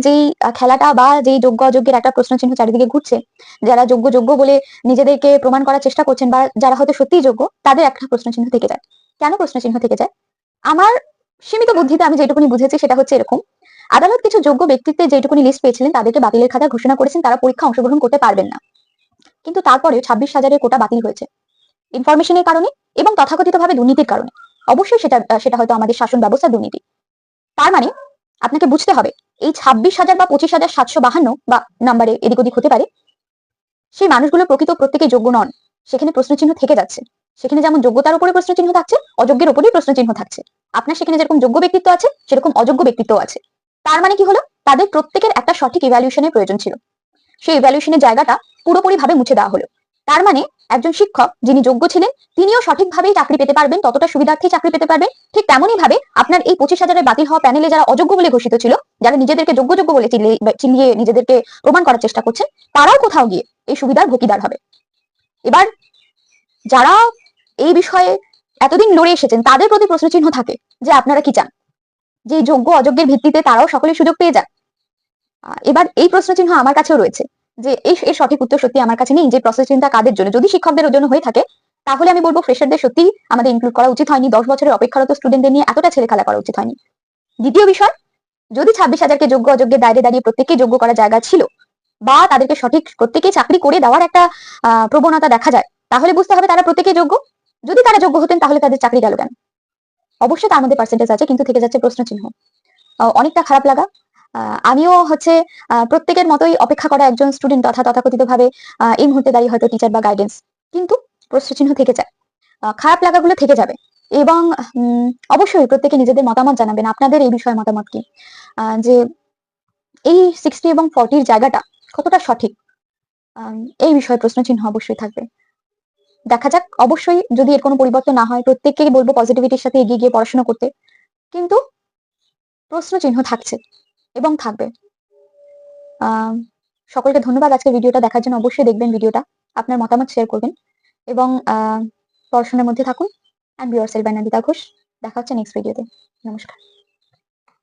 যেই খেলাটা বা যেই যোগ্য অযোগ্যের একটা প্রশ্ন চিহ্ন চারিদিকে ঘুরছে, যারা যোগ্য যোগ্য বলে নিজেদেরকে প্রমাণ করার চেষ্টা করছেন বা যারা হয়তো সত্যিই যোগ্য, তাদের একটা প্রশ্ন চিহ্ন থেকে যায়। কেন প্রশ্ন চিহ্ন থেকে যায়? আমার সীমিত বুদ্ধিতে আমি যেটুকুনি বুঝেছি সেটা হচ্ছে এরকম, আদালত কিছু যোগ্য ব্যক্তিত্বে যেটুকুনি লিস্ট পেয়েছিলেন, তাদেরকে বাতিলের খাতা ঘোষণা করেছেন, তারা পরীক্ষা অংশগ্রহণ করতে পারবেন না। কিন্তু তারপরে ছাব্বিশ হাজারের কোটা বাতিল হয়েছে। ইনফরমেশনের কারণে এবং তথাকথিতভাবে দুর্নীতির কারণে। অবশ্যই সেটা সেটা হয়তো আমাদের শাসন ব্যবস্থা দুর্নীতি। তার মানে আপনাকে বুঝতে হবে এই ছাব্বিশ হাজার বা পঁচিশ হাজার সাতশো বাহান্ন বা নাম্বারে এদিক ওদিক হতে পারে, সেই মানুষগুলো প্রকৃত প্রত্যেকে যোগ্য নন। সেখানে প্রশ্নচিহ্ন থেকে যাচ্ছে। সেখানে যেমন যোগ্যতার উপরে প্রশ্নচিহ্ন থাকছে, অযোগ্যের উপরেই প্রশ্নচিহ্ন থাকছে। আপনার সেখানে যেরকম যোগ্য ব্যক্তিত্ব আছে, সেরকম অযোগ্য ব্যক্তিত্ব আছে। তার মানে কি হলো? তাদের প্রত্যেকের একটা সঠিক ইভ্যালুয়েশনের প্রয়োজন ছিল। সেই ইভ্যালুয়েশনের জায়গাটা পুরোপুরি ভাবে মুছে দেওয়া হলো। তার মানে একজন শিক্ষক যিনি যোগ্য ছিলেন, তিনিও সঠিকভাবেই চাকরি পেতে পারবেন, ততটা সুবিধার্থে চাকরি পেতে পারবেন। ঠিক তেমনই ভাবে আপনার এই পঁচিশ হাজারের বাতিল হওয়া প্যানেলে যারা অযোগ্য বলে ঘোষিত ছিল, যারা নিজেদেরকে যোগ্য যোগ্য বলে চিল্লিয়ে নিজেদেরকে প্রমাণ করার চেষ্টা করছেন, তারাও কোথাও গিয়ে এই সুবিধার ভোগীদার হবে। এবার যারা এই বিষয়ে এতদিন লড়ে এসেছেন, তাদের প্রতি প্রশ্নচিহ্ন থাকে যে আপনারা কি চান? যে যোগ্য অযোগ্যের ভিত্তিতে তারাও সকলে সুযোগ পেয়ে যান এবার এই প্রশ্নচিহ্ন আমার কাছেও রয়েছে। যে এই, এর সঠিক উত্তর সত্যি আমার কাছে নেই, যে প্রশ্নচিহ্নটা কাদের জন্য? যদি শিক্ষকদের জন্য হয়ে থাকে, তাহলে আমি বলব ফ্রেশারদের সত্যি আমাদের ইনক্লুড করা উচিত হয়নি। দশ বছরের অপেক্ষারত স্টুডেন্টদের নিয়ে এতটা ছেলে খেলা করা উচিত হয়নি। দ্বিতীয় বিষয়, যদি ছাব্বিশ হাজারকে যোগ্য অযোগ্যের দায়রে দাঁড়িয়ে প্রত্যেককে যোগ্য করার জায়গা ছিল, বা তাদেরকে সঠিক প্রত্যেকে চাকরি করে দেওয়ার একটা প্রবণতা দেখা যায়, তাহলে বুঝতে হবে তারা প্রত্যেকে যোগ্য। যদি তারা যোগ্য হতেন, তাহলে তাদের চাকরি গেল কেন? অবশ্যই তার মধ্যে পার্সেন্টেজ আছে, কিন্তু থেকে যাচ্ছে প্রশ্ন চিহ্ন অনেকটা খারাপ লাগা। আমিও হচ্ছে প্রত্যেকের মতোই অপেক্ষা করা একজন স্টুডেন্ট তথা তথাকথিত ভাবে এই মুহূর্তে দাঁড়িয়ে হয়তো টিচার বা গাইডেন্স কিন্তু চিহ্ন থেকে যায়। খারাপ লাগাগুলো থেকে যাবে। এবং অবশ্যই প্রত্যেকে নিজেদের মতামত জানাবেন। আপনাদের এই বিষয়ে মতামত কি? যে এই সিক্সটি এবং ফর্টির জায়গাটা কতটা সঠিক? এই বিষয়ে প্রশ্ন চিহ্ন অবশ্যই থাকবে। দেখা যাক। অবশ্যই যদি এর কোনো পরিবর্তন না হয়, প্রত্যেককেই বলব পজিটিভিটির সাথে এগিয়ে গিয়ে পড়াশোনা করতে। কিন্তু প্রশ্ন চিহ্ন থাকছে। এবং থাকবে। সকলকে ধন্যবাদ আজকে ভিডিওটা দেখার জন্য। অবশ্যই দেখবেন ভিডিওটা, আপনার মতামত শেয়ার করবেন। এবং পড়াশোনার মধ্যে থাকুন। অ্যান্ড বিওর সেল দিতা ঘোষ দেখা হচ্ছে নেক্সট ভিডিওতে নমস্কার।